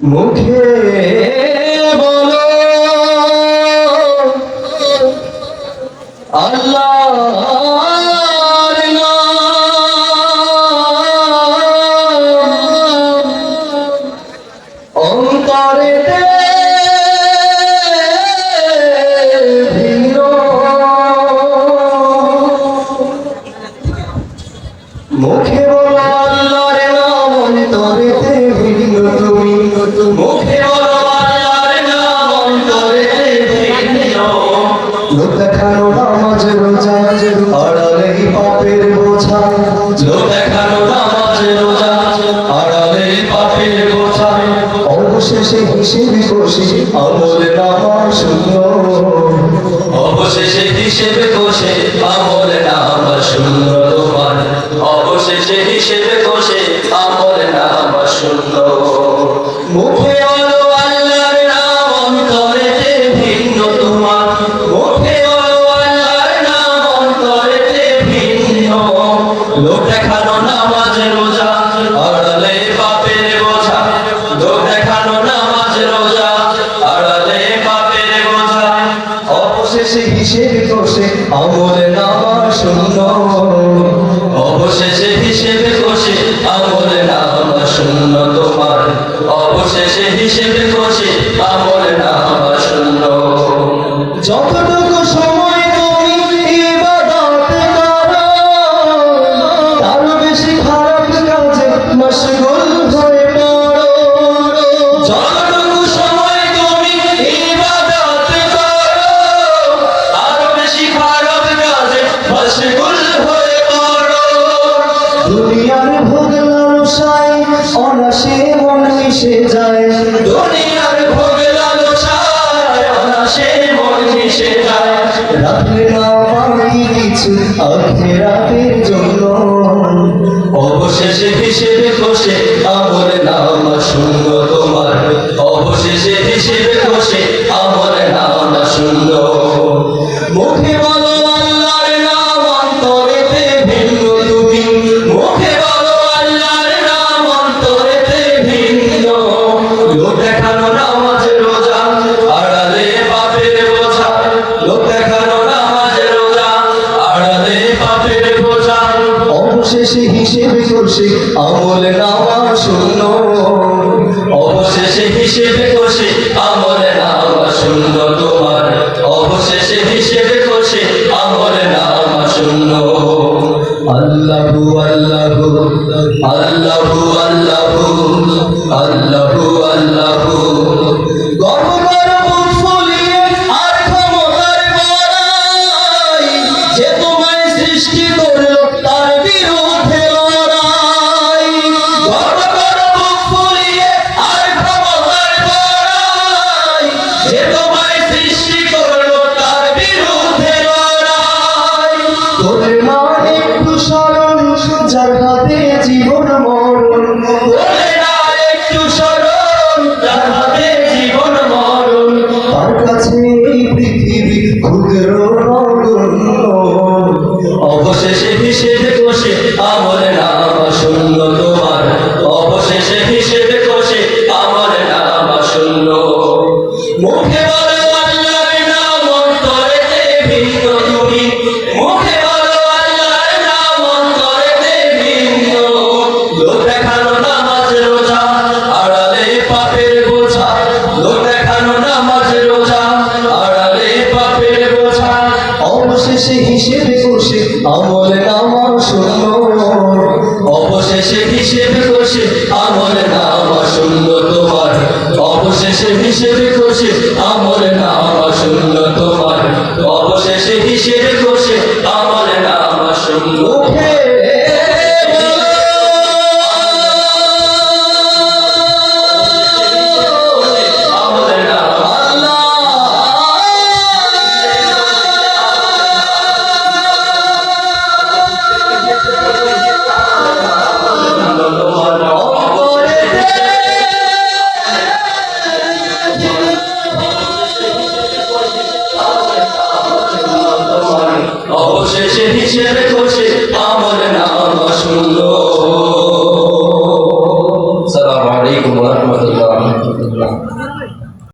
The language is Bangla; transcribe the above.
মুখে বলো আল্লাহর অবশেষে হিসেবে কষে শূন্য অবশেষে হিসেবে বসে আমল নাম শূন্য তোমার। অবশেষে হিসেবে বসে আমল নাম শূন্য মুখে অবশেষে হিসেবে কষে আমল নামা সুন্দর। অবশেষে হিসেব কষে আমল নামা শূন্য তোমার। অবশেষে হিসেবে কষে আমল নামা শূন্য যতটুকু দুনিয়ার ভোগ লালসায় অনাসে মন মিশে যায়। দুনিয়ার ভোগ লালসায় অনাসে মন মিশে যায়। রাখলে না বাকি কিছু আখেরাতের হিসেবে করছে, আমল নামা শূন্য। অবশেষে হিসেবে কষে আমল নাম শূন্য তোমার। অবশেষে হিসেবে কষে আমল নাম শূন্য। আল্লাহু আল্লাহু আল্লাহু আল্লাহু আল্লাহু আল্লাহু। অবশেষে হিসেবে কষে আমল নাম শূন্য তোমার। অবশেষে হিসেবে কষে আমল নাম শূন্য। মুখে অবশেষে হিসেবে কষে, আমল নামা সুন্দর। অবশেষে হিসেবে কষে, আমল নামা সুন্দর তোমার। অবশেষে হিসেবে কষে, আমল নামা সুন্দর তোমার। অবশেষে হিসেবে হিসেবে করছে আমার নাম সুন্দর। সালাম আলাইকুম রহমতুল্লাহ।